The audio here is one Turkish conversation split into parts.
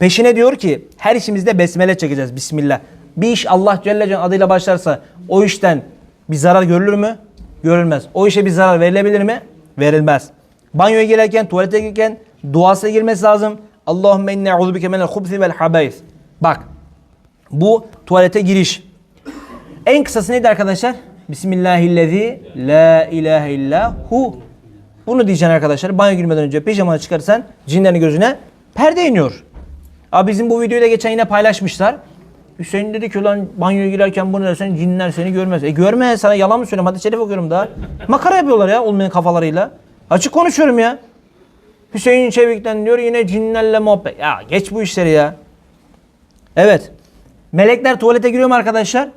Peşine diyor ki her işimizde besmele çekeceğiz. Bismillah. Bir iş Allah Celle Celaluhu adıyla başlarsa o işten bir zarar görülür mü? Görülmez. O işe bir zarar verilebilir mi? Verilmez. Banyoya girerken, tuvalete girerken duasına girmesi lazım. Allahümme inne eûzu bike minel hubsi vel habayis. Bak. Bu tuvalete giriş. En kısası neydi arkadaşlar? Bismillahillezî la ilahe illa hu. Bunu diyeceksin arkadaşlar. Banyo girmeden önce pijamanı çıkarırsan cinlerin gözüne perde iniyor. Abi bizim bu videoyu da geçen yine paylaşmışlar. Hüseyin dedi ki lan banyoya girerken bunu dersen cinler seni görmez. E görme sana yalan mı söylüyorum? Hadi şerif okuyorum daha. Makara yapıyorlar ya olmayan kafalarıyla. Açık konuşuyorum ya. Hüseyin Çevik'ten diyor yine cinlerle muhabbet. Ya geç bu işleri ya. Evet. Melekler tuvalete giriyor mu arkadaşlar?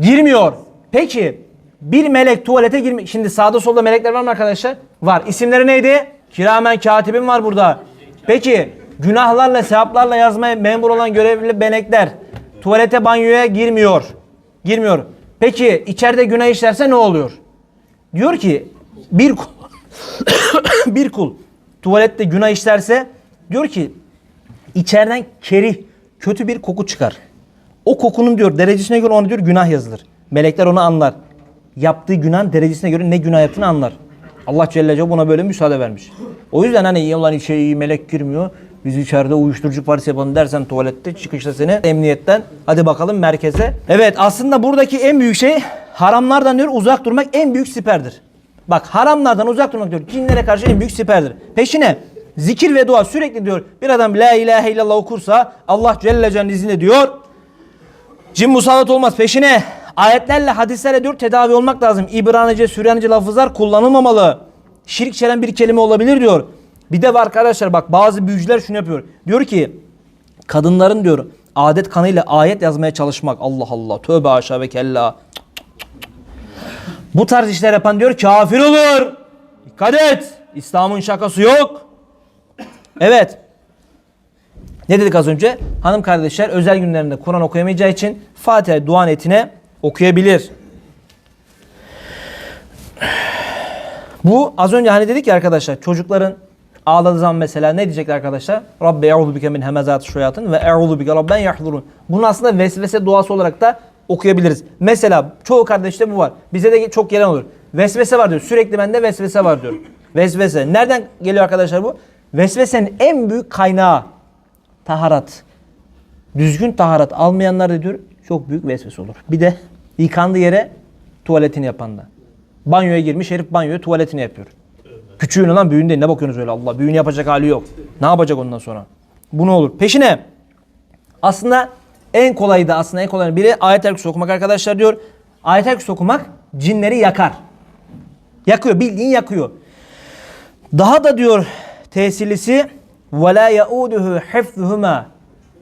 Girmiyor. Peki bir melek tuvalete girmi. Şimdi sağda solda melekler var mı arkadaşlar? Var. İsimleri neydi? Kiramen katibim var burada. Peki günahlarla sevaplarla yazmaya memur olan görevli melekler tuvalete banyoya girmiyor. Girmiyor. Peki içeride günah işlerse ne oluyor? Diyor ki bir kul, bir kul tuvalette günah işlerse diyor ki içeriden kerih, kötü bir koku çıkar. O kokunun diyor derecesine göre ona diyor günah yazılır. Melekler onu anlar. Yaptığı günahın derecesine göre ne günah yaptığını anlar. Allah Celle Celaluhu buna böyle müsaade vermiş. O yüzden hani iyi olan içeri iyi melek girmiyor. Biz içeride uyuşturucu partisi yapalım dersen tuvalette çıkışta seni emniyetten hadi bakalım merkeze. Evet aslında buradaki en büyük şey haramlardan diyor uzak durmak en büyük siperdir. Bak haramlardan uzak durmak diyor. Cinlere karşı en büyük siperdir. Peşine zikir ve dua sürekli diyor. Bir adam la ilahe illallah okursa Allah Celle Celle'nin izniyle diyor. Cin musallat olmaz. Peşine ayetlerle hadislerle diyor tedavi olmak lazım. İbranice, Süryanice lafızlar kullanılmamalı. Şirk içeren bir kelime olabilir diyor. Bir de var arkadaşlar bak bazı büyücüler şunu yapıyor. Diyor ki kadınların diyor adet kanıyla ayet yazmaya çalışmak. Allah Allah tövbe aşağı ve kella. Bu tarz işler yapan diyor kafir olur. Dikkat et. İslam'ın şakası yok. Evet. Ne dedik az önce? Hanım kardeşler özel günlerinde Kur'an okuyamayacağı için Fatiha dua niyetine okuyabilir. Bu az önce hani dedik ya arkadaşlar çocukların ağladığı zaman mesela ne diyecekler arkadaşlar? Rabbi e'udhu bike min hemezati şeyatın ve e'udhu bike rabben yahdurun. Bunu aslında vesvese duası olarak da okuyabiliriz. Mesela çoğu kardeşte bu var. Bize de çok gelen olur. Vesvese var diyor. Sürekli bende vesvese var diyor. Vesvese. Nereden geliyor arkadaşlar bu? Vesvesenin en büyük kaynağı taharat. Düzgün taharat almayanlar da diyor çok büyük vesvese olur. Bir de yıkandığı yere tuvaletini yapan da. Banyoya girmiş herif banyoya tuvaletini yapıyor. Küçüğünü lan büyüğünü değil. Ne bakıyorsunuz öyle Allah? Büyüğünü yapacak hali yok. Ne yapacak ondan sonra? Bu ne olur? Peşine aslında en kolayı da aslında en kolayı biri ayet-el okumak arkadaşlar diyor. Ayet-el okumak cinleri yakar. Yakıyor bildiğin yakıyor. Daha da diyor tesirlisi ve la yauduhu hifzuhuma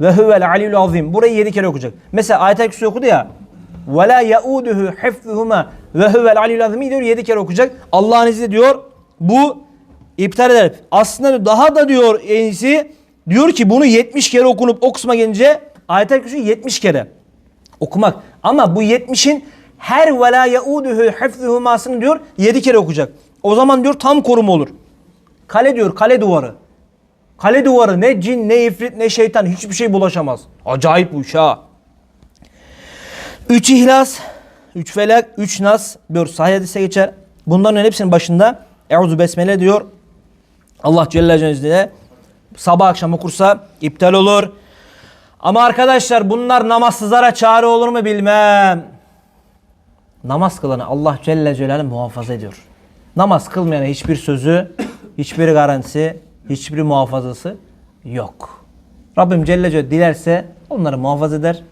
ve huvel aliyyul azim. Burayı 7 kere okuyacak. Mesela ayet-el okudu ya. Ve la yauduhu hifzuhuma ve huvel aliyyul azim diyor 7 kere okuyacak. Allah'ın izniyle diyor bu iptal eder. Aslında daha da diyor en iyisi diyor ki bunu 70 kere okunup o kısma gelince ayet-el kürsü 70 kere okumak. Ama bu 70'in her ve la yauduhu hifzuhumasını diyor 7 kere okuyacak. O zaman diyor tam koruma olur. Kale diyor kale duvarı. Kale duvarı ne cin ne ifrit ne şeytan hiçbir şey bulaşamaz. Acayip bu iş ha. Üç ihlas, üç felak, üç nas diyor sahih hadise geçer. Bunların hepsinin başında Euzu Besmele diyor. Allah Celle Celaluhu'ya sabah akşam okursa iptal olur. Ama arkadaşlar bunlar namazsızlara çare olur mu bilmem. Namaz kılanı Allah Celle Celaluhu muhafaza ediyor. Namaz kılmayana hiçbir sözü, hiçbir garantisi, hiçbir muhafazası yok. Rabbim Celle Celaluhu dilerse onları muhafaza eder.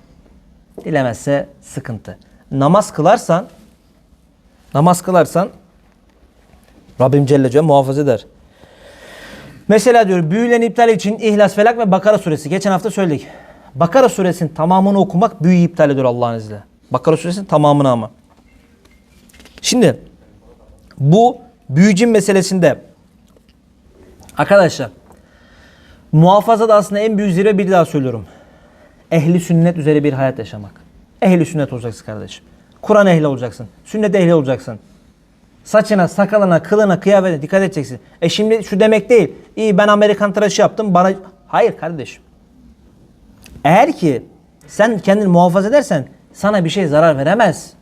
Dilemezse sıkıntı. Namaz kılarsan namaz kılarsan Rabbim Celle Celaluhu muhafaza eder. Mesela diyor büyülen iptal için İhlas, Felak ve Bakara suresi. Geçen hafta söyledik. Bakara suresinin tamamını okumak büyü iptal ediyor Allah'ın izniyle. Bakara suresinin tamamını ama. Şimdi bu büyücün meselesinde arkadaşlar muhafaza da aslında en büyük zirve bir daha söylüyorum. Ehli sünnet üzere bir hayat yaşamak. Ehli sünnet olacaksın kardeşim. Kur'an ehli olacaksın. Sünnet ehli olacaksın. Saçına, sakalına, kılına, kıyafetine dikkat edeceksin. E şimdi şu demek değil. İyi ben Amerikan tıraşı yaptım bana... Hayır kardeşim. Eğer ki sen kendini muhafaza edersen sana bir şey zarar veremez.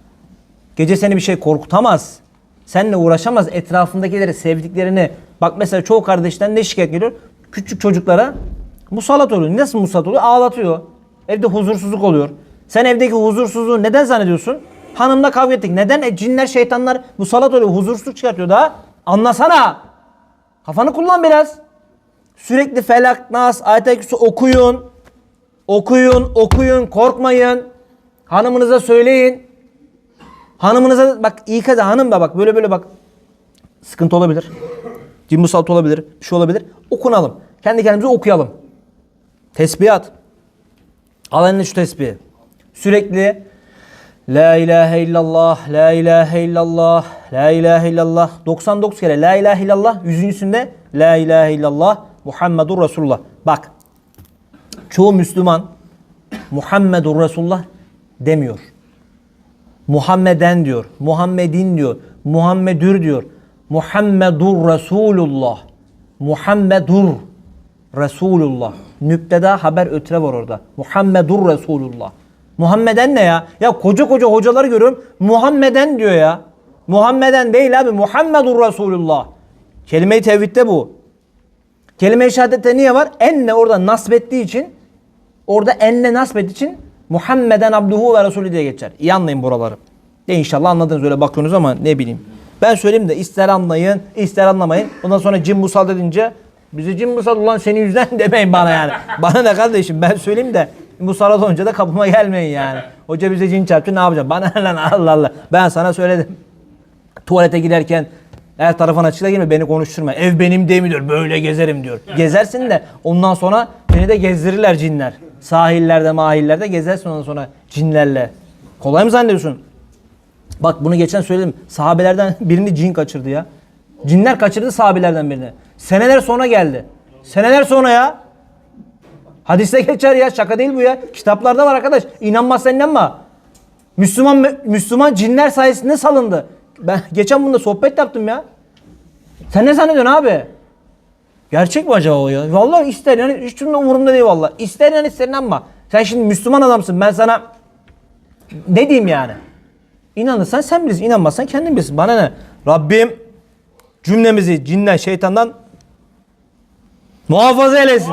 Gece seni bir şey korkutamaz. Seninle uğraşamaz. Etrafındakileri, sevdiklerini. Bak mesela çoğu kardeşten ne şikayet geliyor? Küçük çocuklara musallat oluyor. Nasıl musallat oluyor? Ağlatıyor. Evde huzursuzluk oluyor. Sen evdeki huzursuzluğu neden zannediyorsun? Hanımla kavga ettik. Neden? E, cinler, şeytanlar musallat oluyor. Huzursuzluk çıkartıyor daha. Anlasana. Kafanı kullan biraz. Sürekli felak, nas, kürsü okuyun. Okuyun, okuyun, korkmayın. Hanımınıza söyleyin. Hanımınıza bak iyi kaza hanım da bak böyle böyle bak. Sıkıntı olabilir. Cin musallat olabilir. Bir şey olabilir. Okunalım. Kendi kendimize okuyalım. Tesbih at. Al eline şu tesbihi. Sürekli La ilahe illallah, la ilahe illallah, la ilahe illallah. 99 kere la ilahe illallah. Yüzüncüsünde la ilahe illallah Muhammedur Resulullah. Bak çoğu Müslüman Muhammedur Resulullah demiyor. Muhammeden diyor. Muhammedin diyor. Muhammedür diyor. Muhammedur Resulullah. Muhammedur Resulullah. Nüpteda haber ötre var orada. Muhammedur Resulullah. Muhammeden ne ya? Ya koca koca hocaları görüyorum. Muhammeden diyor ya. Muhammeden değil abi. Muhammedur Resulullah. Kelime-i tevhidde bu. Kelime-i şehadette niye var? Enne orada nasbettiği için orada enne nasbettiği için Muhammeden abduhu ve resulü diye geçer. İyi anlayın buraları. De inşallah anladınız öyle bakıyorsunuz ama ne bileyim. Ben söyleyeyim de ister anlayın ister anlamayın. Ondan sonra cin musal dedince bize cin musal ulan senin yüzünden demeyin bana yani. bana ne kardeşim ben söyleyeyim de musallat olunca da kapıma gelmeyin yani. Hoca bize cin çarptı ne yapacağım? Bana lan Allah Allah. Ben sana söyledim. Tuvalete giderken her tarafın açıkla girme beni konuşturma. Ev benim diyor. Böyle gezerim diyor. Gezersin de ondan sonra seni de gezdirirler cinler. Sahillerde mahillerde gezersin ondan sonra cinlerle. Kolay mı zannediyorsun? Bak bunu geçen söyledim. Sahabelerden birini cin kaçırdı ya. Cinler kaçırdı sahabelerden birini. Seneler sonra geldi. Seneler sonra ya. Hadiste geçer ya. Şaka değil bu ya. Kitaplarda var arkadaş. İnanmazsan inanma. Müslüman Müslüman cinler sayesinde salındı. Ben geçen bunda sohbet yaptım ya. Sen ne zannediyorsun abi? Gerçek mi acaba o ya? Vallahi ister yani hiç cümle umurumda değil vallahi. İster yani ister inanma. Sen şimdi Müslüman adamsın. Ben sana ne diyeyim yani? İnanırsan sen bilirsin. inanmazsan kendin bilirsin. Bana ne? Rabbim cümlemizi cinden, şeytandan muhafaza eylesin.